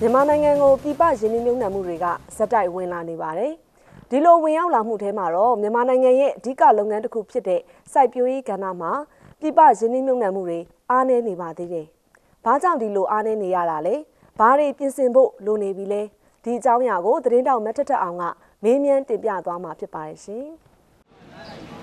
မြန်မာနိုင်ငံကိုပြည်ပရင်းနှီးမြှုပ်နှံမှုတွေကဇက်တိုက်ဝင်လာနေပါတယ်။ဒီလိုဝင်ရောက်လာမှုထဲမှာတော့မြန်မာနိုင်ငံရဲ့အဓိကလုပ်ငန်းတစ်ခုဖြစ်တဲ့စိုက်ပျိုးရေးကဏ္ဍမှာပြည်ပရင်းနှီးမြှုပ်နှံမှုတွေအားနည်းနေပါသေးတယ်။ဘာကြောင့်ဒီလိုအားနည်းနေရတာလဲ။ဘာတွေပြင်ဆင်ဖို့လိုနေပြီလဲ။ဒီအကြောင်းအရာကိုသတင်းတောက်မတ်ထက်ထက်အောင်ကမေးမြန်းတင်ပြသွားမှာဖြစ်ပါတယ်ရှင်။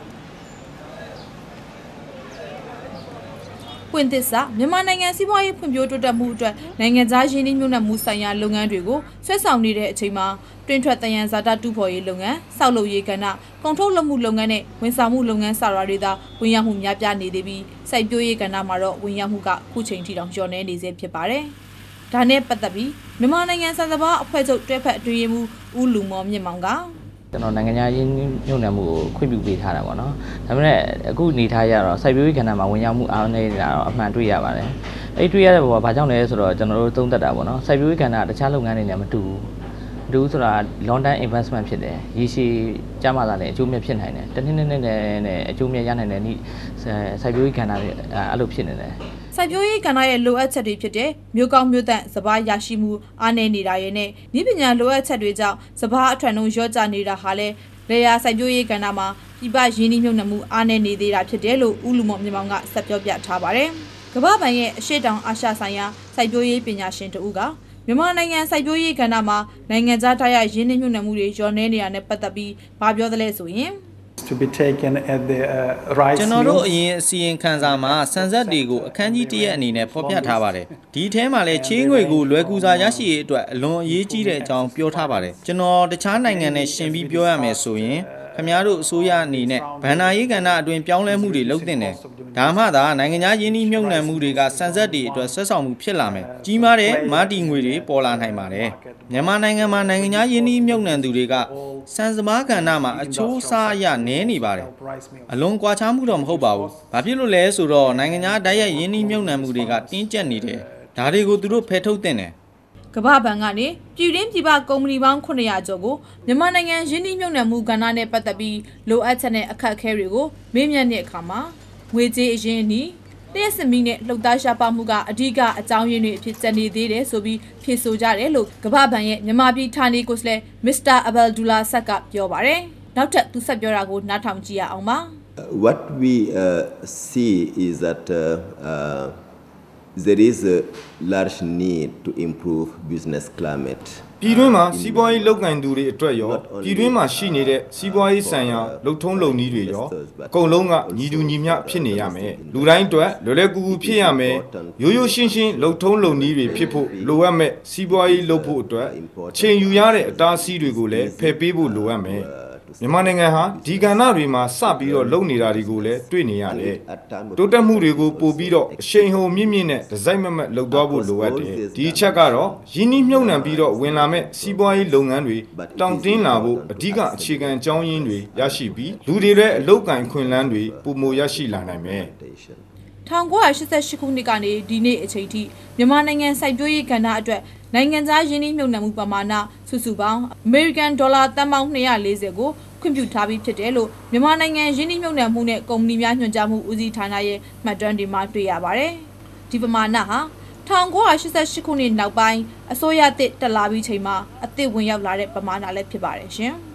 ပွင့်သစ္စာမြန်မာနိုင်ငံစီးပွားရေးဖွံ့ဖြိုးတိုးတက်မှုအတွက်နိုင်ငံသားရင်းနှီးမြှုပ်နှံမှုဆိုင်ရာလုပ်ငန်းတွေကိုဆွဲဆောင်နေတဲ့အချိန်မှာတွင်ထွက်တယံဇာတတူဖော်ရေးလုပ်ငန်း၊စောက်လုပ်ရေးကဏ္ဍ၊ကုန်ထုတ်လုပ်မှုလုပ်ငန်းနဲ့ဝန်ဆောင်မှုလုပ်ငန်းစတာတွေသာဝင်ရောက်မှုများပြားနေသေးပြီးစိုက်ပျိုးရေးကဏ္ဍမှာတော့ဝင်ရောက်မှုကခုချိန်ထိတောင်ကျော်နေနေစေဖြစ်ပါတယ်။ဒါနဲ့ပတ်သက်ပြီးမြန်မာနိုင်ငံစံစဘာအဖွဲ့ချုပ်တွဲဖက်အတွင်းရေးမှူးဦးလူမော်မြင့်မောင်က ကျွန်တော်နိုင်ငံခြားရင်းနှီးမြှုပ်နှံမှုကိုခွင့်ပြုပေးထားတာပေါ့နော်ဒါပေမဲ့အခုအနေထားရတော့စိုက်ပျိုးရေးကဏ္ဍမှာဝင်ရောက်မှုအားနည်းနေတာတော့အမှန်တွေ့ရပါတယ်အဲ့တွေ့ရတဲ့ဘောကဘာကြောင့်လဲဆိုတော့ကျွန်တော်တို့သုံးသပ်တာပေါ့နော်စိုက်ပျိုးရေးကဏ္ဍကတခြားလုပ်ငန်းတွေနဲ့မတူဘူး မတူဘူးဆိုတာ long term investment ဖြစ်တယ်ရည်ရှည်ကြမှာသာလည်းအကျိုးမြတ်ဖြစ်နိုင်တယ်တစ်နှစ်နှစ်နဲ့နဲ့အကျိုးမြတ်ရနိုင်တယ်နိစိုက်ပျိုးရေးကဏ္ဍတွေအဲ့လိုဖြစ်နေတယ်စိုက်ပျိုးရေးကဏ္ဍရဲ့လိုအပ်ချက်တွေဖြစ်တဲ့မြို့ကောင်းမြို့တန့်စဘာရရှိမှုအားနည်းနေတာရဲ့နဲ့ဤပညာလိုအပ်ချက်တွေကြောင့်စဘာအထွတ်နှုံရော့ကျနေတာဟာလည်းလေယာစိုက်ပျိုးရေးကဏ္ဍမှာပြပရင်းနှီးမြှုပ်နှံမှုအားနည်းနေသေးတာဖြစ်တယ်လို့ဦးလူမော်မြန်မာကဆက်ပြောပြထားပါတယ်။ကမ္ဘာ့ဘဏ်ရဲ့အရှိတောင်အာရှဆိုင်ရာစိုက်ပျိုးရေးပညာရှင်တဦးက မြန်မာနိုင်ငံစိုက်ပျိုးရေးကဏ္ဍမှာနိုင်ငံခြားထားရရင်းနှီးမြှုပ်နှံမှုတွေကျော်နေနေတာနဲ့ပတ်သက်ပြီးဘာပြောသလဲဆိုရင် to be taken at the uh, rice ကျွန်တော်တို့အ mills. ရင်အစီရင်ခံစာမှာစံဆက်တွေကိုအခန်းကြီးတစ်ရဲ့အနေနဲ့ဖော်ပြထားပါတယ်ဒီထဲမှာလည်းချင်းငွေကိုလွယ်ကူစွာရရှိရေးအတွက်အလွန်အရေးကြီးတဲ့အကြောင်းပြောထားပါတယ်ကျွန်တော်တခြားနိုင်ငံနဲ့ရှင်ပြီးပြောရမယ်ဆိုရင် ခင်ဗျားတို့အစိုးရအနေနဲ့ဗန္နာရေးကဏ္ဍအတွင်းပြောင်းလဲမှုတွေလုပ်တင်တယ်ဒါမှသာနိုင်ငံခြားယင်းနှီးမြှုပ်နှံမှုတွေကစံဆက်တွေအတွက်ဆက်ဆောင်မှုဖြစ်လာမယ်ကြီးမားတဲ့မာတီငွေတွေပေါ်လာနိုင်ပါတယ်မြန်မာနိုင်ငံမှာနိုင်ငံခြားယင်းနှီးမြှုပ်နှံသူတွေကစံစမားကဏ္ဍမှာအချိုးအစားအရနည်းနေပါတယ် rice mill. အလွန်ကွာခြားမှုတော့မဟုတ်ပါဘူး။ဘာဖြစ်လို့လဲဆိုတော့နိုင်ငံခြားတိုက်ရိုက်ရင်းနှီးမြှုပ်နှံမှုတွေကတင်းကျပ်နေတယ်။ဒါတွေကိုသူတို့ဖယ်ထုတ်တင်တယ် ကမ္ဘာဘဏ်ကနေပြည်တွင်းပြည်ပကုမ္ပဏီပေါင်း900ကျော်ကိုမြန်မာနိုင်ငံရင်းနှီးမြှုပ်နှံမှုကဏ္ဍနဲ့ပတ်သက်ပြီးလိုအပ်ချက်နဲ့အခက်အခဲတွေကိုမေးမြန်းတဲ့အခါမှာငွေကြေးအရင်းအနှီးတရက်စမီနဲ့လှုပ်သားရှားပါမှုကအဓိကအကြောင်းရင်းတွေအဖြစ်ကျန်နေသေးတယ်ဆိုပြီးဖြေဆိုကြတယ်လို့ကမ္ဘာဘဏ်ရဲ့မြန်မာပြည်ဌာနေကိုယ်စားလှယ်မစ္စတာအဘယ်ဒူလာဆက်ကပြောပါတယ်။နောက်ထပ်သူဆက်ပြောတာကိုနားထောင်ကြည့်ရအောင်ပါ။ Uh, What we uh, see is that uh, uh, there is a large need to improve business climate. ပြည်တွင်းမှာစီးပွားရေးလုပ်ငန်းသူတွေအတွက်ရောပြည်တွင်းမှာရှိနေတဲ့စီးပွားရေးဆိုင်ရာလှုပ်ထုံးလုပ်နည်းတွေရောအကုန်လုံးကညီတူညီမျှဖြစ်နေရမယ်လူတိုင်းအတွက်လွယ်လွယ်ကူကူဖြစ်ရမယ်ရိုးရိုးရှင်းရှင်းလှုပ်ထုံးလုပ်နည်းတွေဖြစ်ဖို့လိုအပ်မဲ့စီးပွားရေးလုပ်ဖို့အတွက်အချိန်ယူရတဲ့အတားအဆီးတွေကိုလည်းဖယ်ပေးဖို့လိုအပ်မယ် မြန်မာနိုင်ငံဟာဒီကဏ္ဍတွေမှာစပြီးတော့လုပ်နေတာတွေကိုလည်းတွေ့နေရတယ်တိုးတက်မှုတွေကိုပို့ပြီးတော့အရှိန်ဟုန်မြင့်မြင့်နဲ့ဒီဇိုင်းမမတ်လုပ်သွားဖို့လိုအပ်တယ်ဒီအချက်ကတော့ရင်းနှီးမြှုပ်နှံပြီးတော့ဝင်လာမဲ့စီးပွားရေးလုပ်ငန်းတွေတောင့်တင်းလာဖို့အဓိကအခြေခံအကြောင်းရင်းတွေရရှိပြီးလူတွေရဲ့အလုပ်ကင်ခွင့်လန်းတွေပုံမရရှိလာနိုင်မယ်1988ခုနှစ်ကနေဒီနေ့အချိန်ထိမြန်မာနိုင်ငံစိုက်ပျိုးရေးကဏ္ဍအတွက် နိုင်ငံသားရင်းနှီးမြှုပ်နှံမှုပမာဏစုစုပေါင်းအမေရိကန်ဒေါ်လာတန်ပေါင်း240ကိုခွင့်ပြုထားပြီးဖြစ်တယ်လို့မြန်မာနိုင်ငံရင်းနှီးမြှုပ်နှံမှုနဲ့ကုမ္ပဏီများညွှန်ကြားမှုဦးစီးဌာနရဲ့မှတ်တမ်းတွေမှာတွေ့ရပါတယ်။ဒီပမာဏဟာ1988ခုနှစ်နောက်ပိုင်းအစိုးရတစ်တက်လာပြီးချိန်မှာအသစ်ဝင်ရောက်လာတဲ့ပမာဏလည်းဖြစ်ပါတယ်ရှင်။